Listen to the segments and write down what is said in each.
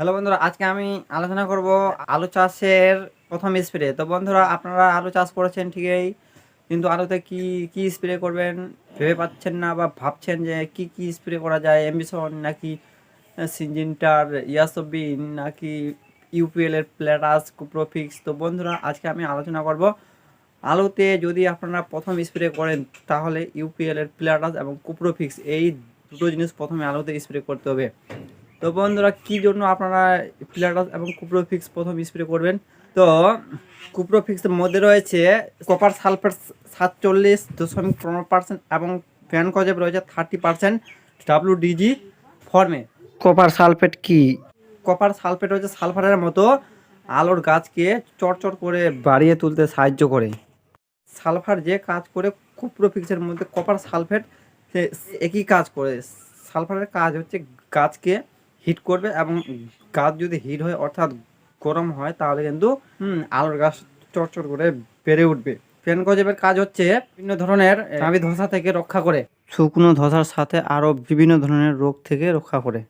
Hello বন্ধুরা, আজকে আমি আলোচনা করব আলু চাষের প্রথম স্প্রে তো বন্ধুরা, আপনারা আলু চাষ করেছেন ঠিকই কিন্তু আলুতে কি কি স্প্রে করবেন? ভেবে পাচ্ছেন না বা ভাবছেন যে কি কি স্প্রে করা যায়? এমবিশন নাকি সিনজিনটার ইয়াসবিন নাকি ইউপিএল এর প্ল্যাটাস কুপ্রোফিক্স তো বন্ধুরা, আজকে আমি আলোচনা করব আলুতে যদি আপনারা প্রথম স্প্রে করেন, তাহলে ইউপিএল এর প্ল্যাটাস এবং কুপ্রোফিক্স এই দুটো জিনিস প্রথমে আলুতে স্প্রে করতে হবে। তো বন্ধুরা কি জন্য আপনারা প্লাটাস এবং কুপ্রোফিক্স প্রথম স্প্রে করবেন? তো কুপ্রোফিক্সের মধ্যে রয়েছে কপার সালফেট সাতচল্লিশ দশমিক পনেরো পার্সেন্ট এবং ফ্যান কজেব রয়েছে থার্টি পার্সেন্ট ডাব্লিউ ডিজি ফর্মে কপার সালফেট কি? কপার সালফেট হচ্ছে সালফারের মতো আলোর গাছকে চড়চড় করে বাড়িয়ে তুলতে সাহায্য করে। সালফার যে কাজ করে কুপ্রোফিক্সের মধ্যে কপার সালফেট সে একই কাজ করে। সালফারের কাজ হচ্ছে গাছকে হিট করবে এবং গাছ যদি হিট হয় অর্থাৎ গরম হয় তাহলে কিন্তু আলোর গাছ চড়চড় করে বেড়ে উঠবে। ফেনকজেবের কাজ হচ্ছে বিভিন্ন ধরনের নাভি ধসা থেকে রক্ষা করে। শুকনো ধসার সাথে আরও বিভিন্ন ধরনের রোগ থেকে রক্ষা করে।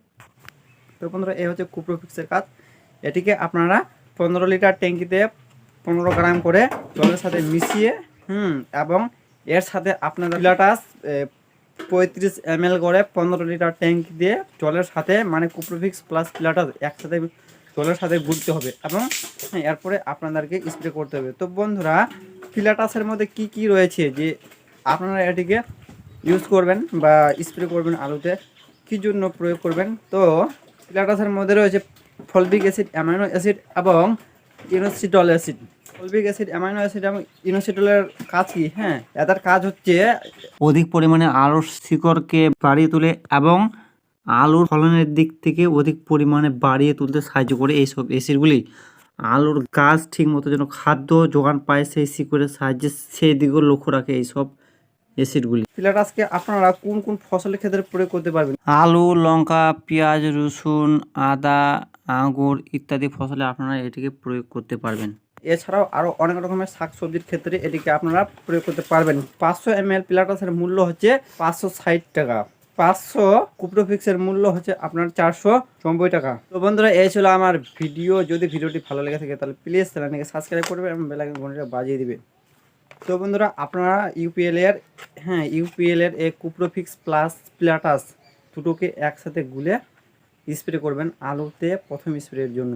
তো বন্ধুরা এই হচ্ছে কুপ্রোফিক্সের কাজ। এটিকে আপনারা পনেরো লিটার ট্যাঙ্কিতে পনেরো গ্রাম করে জলের সাথে মিশিয়ে হুম এবং এর সাথে আপনারা পিলাটাস পঁয়ত্রিশ এম এল করে পনেরো লিটার ট্যাঙ্ক দিয়ে জলের সাথে মানে কুপ্রোফিক্স প্লাস পিলাটাস একসাথে জলের সাথে গুলতে হবে এবং এরপরে আপনাদেরকে স্প্রে করতে হবে। তো বন্ধুরা পিলাটাসের মধ্যে কি কি রয়েছে? যে আপনারা এটিকে ইউজ করবেন বা স্প্রে করবেন আলুতে, কী জন্য প্রয়োগ করবেন? তো পিলাটাসের মধ্যে রয়েছে ফলবিক অ্যাসিড অ্যামাইনো অ্যাসিড এবং inositol acid fulvic acid amino acid এবং ইনোসিটলের কাজ কি? হ্যাঁ এদের কাজ হচ্ছে অধিক পরিমাণে আলুর শিকড়কে বাড়িয়ে তোলে এবং আলুর ফলনের দিক থেকে অধিক পরিমাণে বাড়িয়ে তুলতে সাহায্য করে এইসব অ্যাসিডগুলি। আলুর গাছ ঠিক মতো যেন খাদ্য যোগান পায় সেই শিকড়ের সাহায্যে সেই দিকেও লক্ষ্য রাখে এইসব অ্যাসিডগুলি। পিলাটাসকে আপনারা কোন কোন ফসলের ক্ষেত্রে প্রয়োগ করতে পারবেন? আলু লঙ্কা পেঁয়াজ রসুন আদা আঙ্গুর ইত্যাদি ফসলে আপনারা এটিকে প্রয়োগ করতে পারবেন। এছাড়াও আরও অনেক রকমের শাকসবজির ক্ষেত্রে এটিকে আপনারা প্রয়োগ করতে পারবেন। পাঁচশো এম এল পিলাটাসের মূল্য হচ্ছে পাঁচশো ষাট টাকা। পাঁচশো কুপ্রোফিক্সের মূল্য হচ্ছে আপনার চারশো নব্বই টাকা। তো বন্ধুরা, এই ছিল আমার ভিডিও। যদি ভিডিওটি ভালো লেগে থাকে, তাহলে প্লিজ চ্যানেলটিকে সাবস্ক্রাইব করবে এবং বেলাইকন ঘণ্টা বাজিয়ে দিবে। তো বন্ধুরা, আপনারা ইউপিএল এর হ্যাঁ ইউপিএল এর এই কুপ্রোফিক্স প্লাস প্লাটাস দুটোকে একসাথে গুলে স্প্রে করবেন আলুতে প্রথম স্প্রের জন্য।